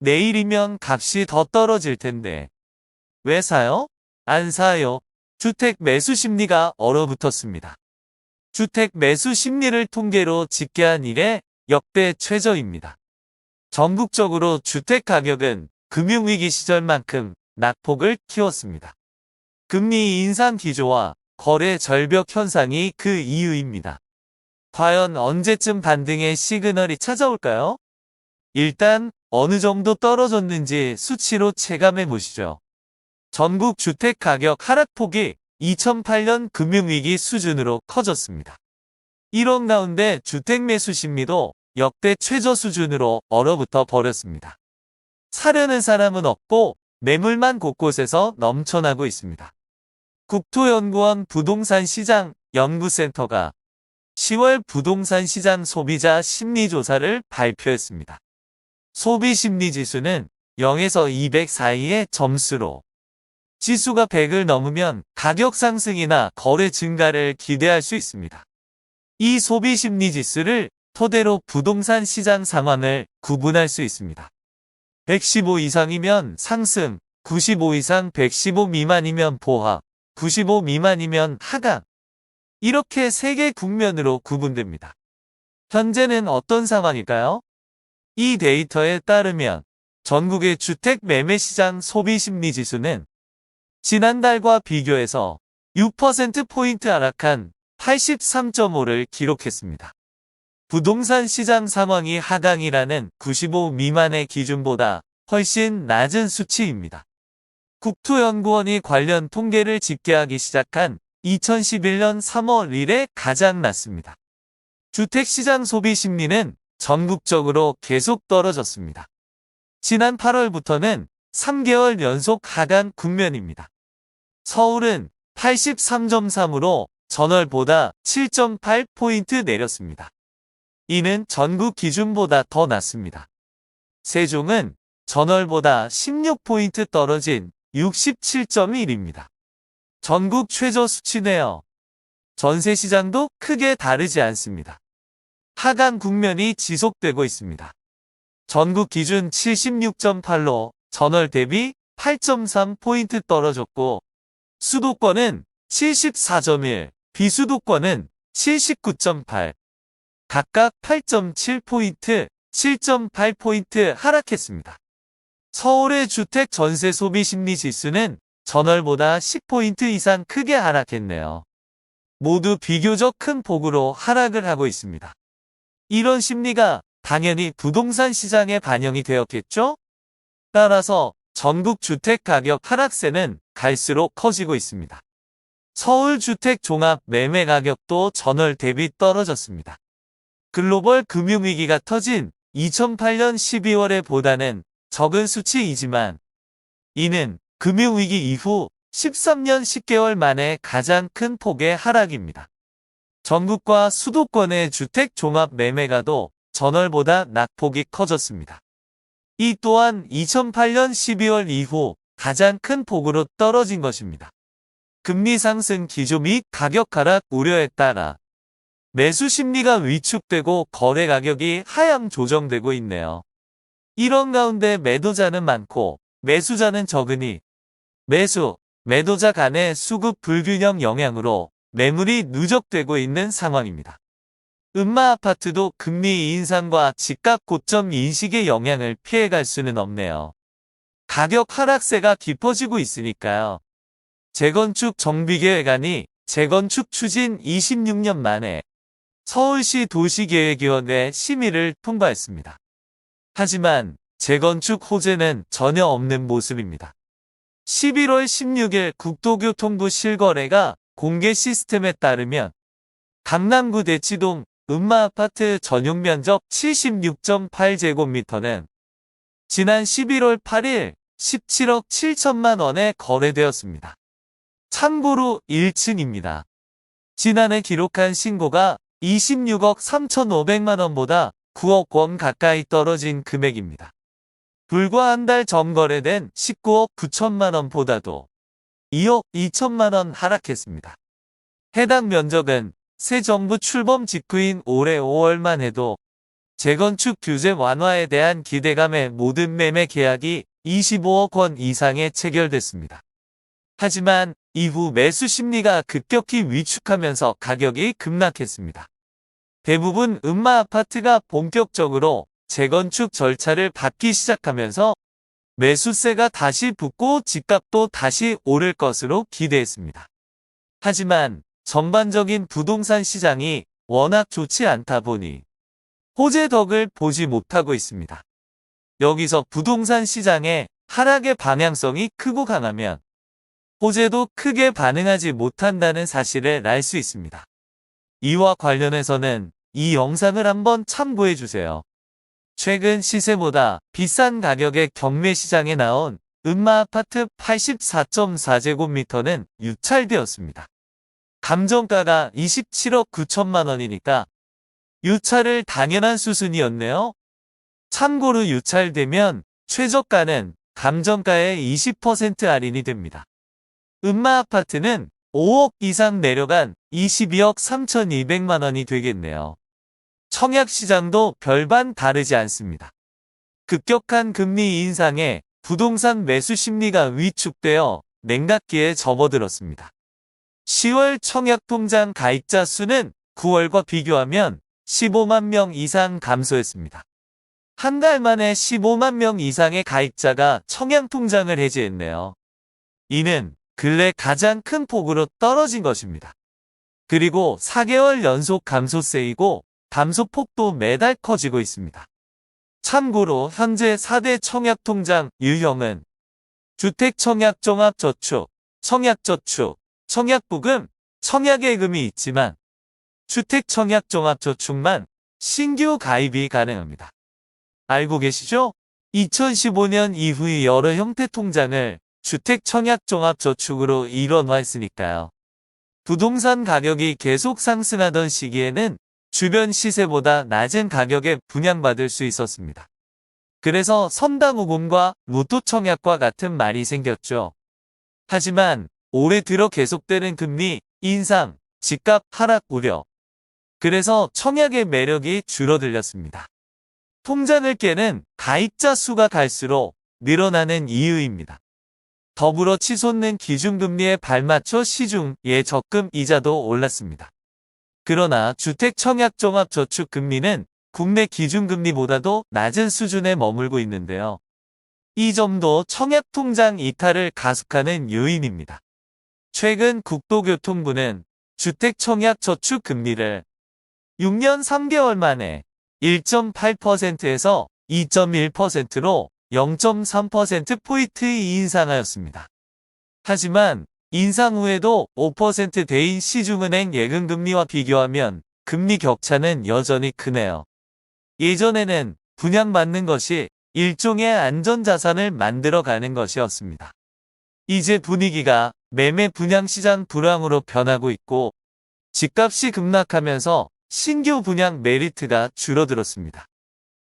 내일이면 값이 더 떨어질 텐데. 왜 사요? 안 사요. 주택 매수 심리가 얼어붙었습니다. 주택 매수 심리를 통계로 집계한 이래 역대 최저입니다. 전국적으로 주택 가격은 금융위기 시절만큼 낙폭을 키웠습니다. 금리 인상 기조와 거래 절벽 현상이 그 이유입니다. 과연 언제쯤 반등의 시그널이 찾아올까요? 일단 어느 정도 떨어졌는지 수치로 체감해 보시죠. 전국 주택 가격 하락폭이 2008년 금융위기 수준으로 커졌습니다. 1억 가운데 주택 매수 심리도 역대 최저 수준으로 얼어붙어 버렸습니다. 사려는 사람은 없고 매물만 곳곳에서 넘쳐나고 있습니다. 국토연구원 부동산 시장 연구센터가 10월 부동산 시장 소비자 심리조사를 발표했습니다. 소비 심리 지수는 0에서 200 사이의 점수로 지수가 100을 넘으면 가격 상승이나 거래 증가를 기대할 수 있습니다. 이 소비 심리 지수를 토대로 부동산 시장 상황을 구분할 수 있습니다. 115 이상이면 상승, 95 이상 115 미만이면 보하, 95 미만이면 하강. 이렇게 세개 국면으로 구분됩니다. 현재는 어떤 상황일까요? 이 데이터에 따르면 전국의 주택 매매 시장 소비 심리 지수는 지난달과 비교해서 6%포인트 하락한 83.5를 기록했습니다. 부동산 시장 상황이 하강이라는 95 미만의 기준보다 훨씬 낮은 수치입니다. 국토연구원이 관련 통계를 집계하기 시작한 2011년 3월 이래 가장 낮습니다. 주택시장 소비 심리는 전국적으로 계속 떨어졌습니다. 지난 8월부터는 3개월 연속 하강 국면입니다. 서울은 83.3으로 전월보다 7.8포인트 내렸습니다. 이는 전국 기준보다 더 낮습니다. 세종은 전월보다 16포인트 떨어진 67.1입니다. 전국 최저 수치네요. 전세 시장도 크게 다르지 않습니다. 하강 국면이 지속되고 있습니다. 전국 기준 76.8로 전월 대비 8.3포인트 떨어졌고 수도권은 74.1, 비수도권은 79.8, 각각 8.7포인트, 7.8포인트 하락했습니다. 서울의 주택 전세 소비 심리 지수는 전월보다 10포인트 이상 크게 하락했네요. 모두 비교적 큰 폭으로 하락을 하고 있습니다. 이런 심리가 당연히 부동산 시장에 반영이 되었겠죠? 따라서 전국 주택 가격 하락세는 갈수록 커지고 있습니다. 서울 주택 종합 매매 가격도 전월 대비 떨어졌습니다. 글로벌 금융위기가 터진 2008년 12월에 보다는 적은 수치이지만 이는 금융위기 이후 13년 10개월 만에 가장 큰 폭의 하락입니다. 전국과 수도권의 주택 종합 매매가도 전월보다 낙폭이 커졌습니다. 이 또한 2008년 12월 이후 가장 큰 폭으로 떨어진 것입니다. 금리 상승 기조 및 가격 하락 우려에 따라 매수 심리가 위축되고 거래 가격이 하향 조정되고 있네요. 이런 가운데 매도자는 많고 매수자는 적으니 매수, 매도자 간의 수급 불균형 영향으로 매물이 누적되고 있는 상황입니다. 음마 아파트도 금리 인상과 집값 고점 인식의 영향을 피해갈 수는 없네요. 가격 하락세가 깊어지고 있으니까요. 재건축 정비계획안이 재건축 추진 26년 만에 서울시 도시계획위원회 심의를 통과했습니다. 하지만 재건축 호재는 전혀 없는 모습입니다. 11월 16일 국토교통부 실거래가 공개 시스템에 따르면 강남구 대치동 음마아파트 전용 면적 76.8제곱미터는 지난 11월 8일 17억 7천만 원에 거래되었습니다. 참고로 1층입니다. 지난해 기록한 신고가 26억 3,500만 원보다 9억 원 가까이 떨어진 금액입니다. 불과 한 달 전 거래된 19억 9천만 원보다도 2억 2천만 원 하락했습니다. 해당 면적은 새 정부 출범 직후인 올해 5월만 해도 재건축 규제 완화에 대한 기대감에 모든 매매 계약이 25억 원 이상에 체결됐습니다. 하지만 이후 매수 심리가 급격히 위축하면서 가격이 급락했습니다. 대부분 음마 아파트가 본격적으로 재건축 절차를 밟기 시작하면서 매수세가 다시 붙고 집값도 다시 오를 것으로 기대했습니다. 하지만 전반적인 부동산 시장이 워낙 좋지 않다 보니 호재 덕을 보지 못하고 있습니다. 여기서 부동산 시장의 하락의 방향성이 크고 강하면 호재도 크게 반응하지 못한다는 사실을 알 수 있습니다. 이와 관련해서는 이 영상을 한번 참고해 주세요. 최근 시세보다 비싼 가격의 경매 시장에 나온 음마 아파트 84.4제곱미터는 유찰되었습니다. 감정가가 27억 9천만 원이니까 유찰을 당연한 수순이었네요. 참고로 유찰되면 최저가는 감정가의 20% 할인이 됩니다. 음마 아파트는 5억 이상 내려간 22억 3,200만 원이 되겠네요. 청약 시장도 별반 다르지 않습니다. 급격한 금리 인상에 부동산 매수 심리가 위축되어 냉각기에 접어들었습니다. 10월 청약통장 가입자 수는 9월과 비교하면 15만 명 이상 감소했습니다. 한 달 만에 15만 명 이상의 가입자가 청약통장을 해지했네요. 이는 근래 가장 큰 폭으로 떨어진 것입니다. 그리고 4개월 연속 감소세이고 감소폭도 매달 커지고 있습니다. 참고로 현재 4대 청약통장 유형은 주택청약종합저축, 청약저축, 청약부금, 청약예금이 있지만 주택청약종합저축만 신규 가입이 가능합니다. 알고 계시죠? 2015년 이후의 여러 형태 통장을 주택청약종합저축으로 일원화했으니까요. 부동산 가격이 계속 상승하던 시기에는 주변 시세보다 낮은 가격에 분양받을 수 있었습니다. 그래서 선당후금과 무토청약과 같은 말이 생겼죠. 하지만 올해 들어 계속되는 금리 인상, 집값 하락 우려. 그래서 청약의 매력이 줄어들렸습니다. 통장을 깨는 가입자 수가 갈수록 늘어나는 이유입니다. 더불어 치솟는 기준금리에 발맞춰 시중의 적금 이자도 올랐습니다. 그러나 주택청약종합저축금리는 국내 기준금리보다도 낮은 수준에 머물고 있는데요. 이 점도 청약통장 이탈을 가속하는 요인입니다. 최근 국토교통부는 주택청약저축금리를 6년 3개월 만에 1.8%에서 2.1%로 0.3%포인트 인상하였습니다. 하지만 인상 후에도 5%대인 시중은행 예금금리와 비교하면 금리 격차는 여전히 크네요. 예전에는 분양받는 것이 일종의 안전자산을 만들어가는 것이었습니다. 이제 분위기가 매매 분양시장 불황으로 변하고 있고 집값이 급락하면서 신규 분양 메리트가 줄어들었습니다.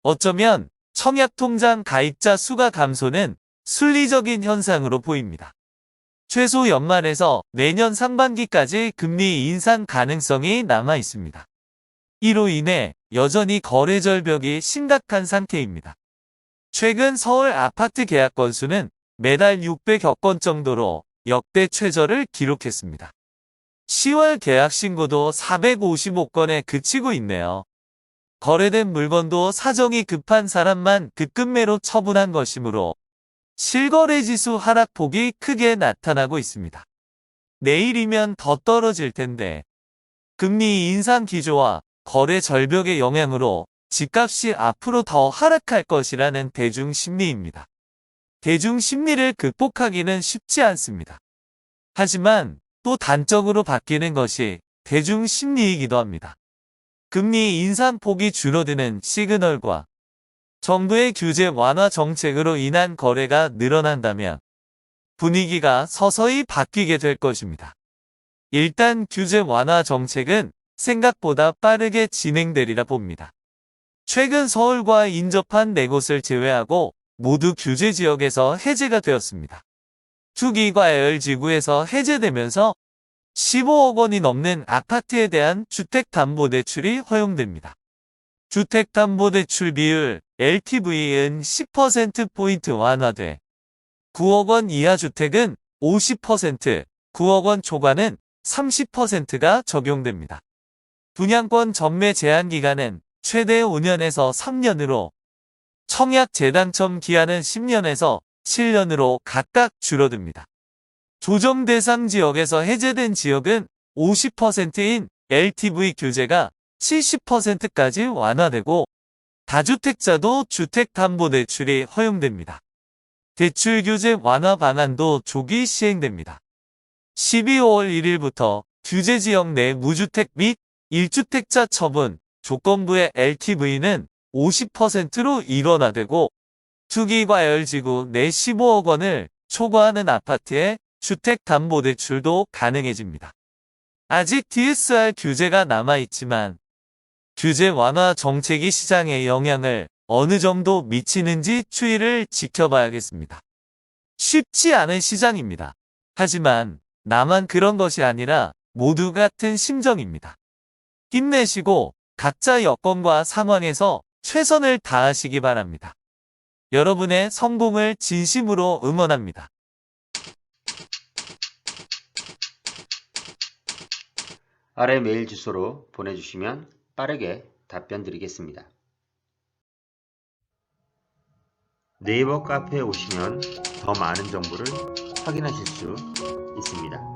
어쩌면 청약통장 가입자 수가 감소는 순리적인 현상으로 보입니다. 최소 연말에서 내년 상반기까지 금리 인상 가능성이 남아 있습니다. 이로 인해 여전히 거래 절벽이 심각한 상태입니다. 최근 서울 아파트 계약 건수는 매달 600여 건 정도로 역대 최저를 기록했습니다. 10월 계약 신고도 455건에 그치고 있네요. 거래된 물건도 사정이 급한 사람만 급급매로 처분한 것이므로 실거래 지수 하락폭이 크게 나타나고 있습니다. 내일이면 더 떨어질 텐데 금리 인상 기조와 거래 절벽의 영향으로 집값이 앞으로 더 하락할 것이라는 대중 심리입니다. 대중 심리를 극복하기는 쉽지 않습니다. 하지만 또 단적으로 바뀌는 것이 대중 심리이기도 합니다. 금리 인상폭이 줄어드는 시그널과 정부의 규제 완화 정책으로 인한 거래가 늘어난다면 분위기가 서서히 바뀌게 될 것입니다. 일단 규제 완화 정책은 생각보다 빠르게 진행되리라 봅니다. 최근 서울과 인접한 네 곳을 제외하고 모두 규제 지역에서 해제가 되었습니다. 투기과 LG구에서 해제되면서 15억 원이 넘는 아파트에 대한 주택담보대출이 허용됩니다. 주택담보대출 비율 LTV은 10%포인트 완화돼 9억 원 이하 주택은 50%, 9억 원 초과는 30%가 적용됩니다. 분양권 전매 제한 기간은 최대 5년에서 3년으로 청약 재당첨 기한은 10년에서 7년으로 각각 줄어듭니다. 조정 대상 지역에서 해제된 지역은 50%인 LTV 규제가 70%까지 완화되고 다주택자도 주택담보대출이 허용됩니다. 대출 규제 완화 방안도 조기 시행됩니다. 12월 1일부터 규제 지역 내 무주택 및 1주택자 처분 조건부의 LTV는 50%로 일원화되고 투기과열지구 내 15억 원을 초과하는 아파트의 주택담보대출도 가능해집니다. 아직 DSR 규제가 남아있지만 규제 완화 정책이 시장에 영향을 어느 정도 미치는지 추이를 지켜봐야겠습니다. 쉽지 않은 시장입니다. 하지만 나만 그런 것이 아니라 모두 같은 심정입니다. 힘내시고 각자 여건과 상황에서 최선을 다하시기 바랍니다. 여러분의 성공을 진심으로 응원합니다. 아래 메일 주소로 보내주시면 빠르게 답변 드리겠습니다. 네이버 카페에 오시면 더 많은 정보를 확인하실 수 있습니다.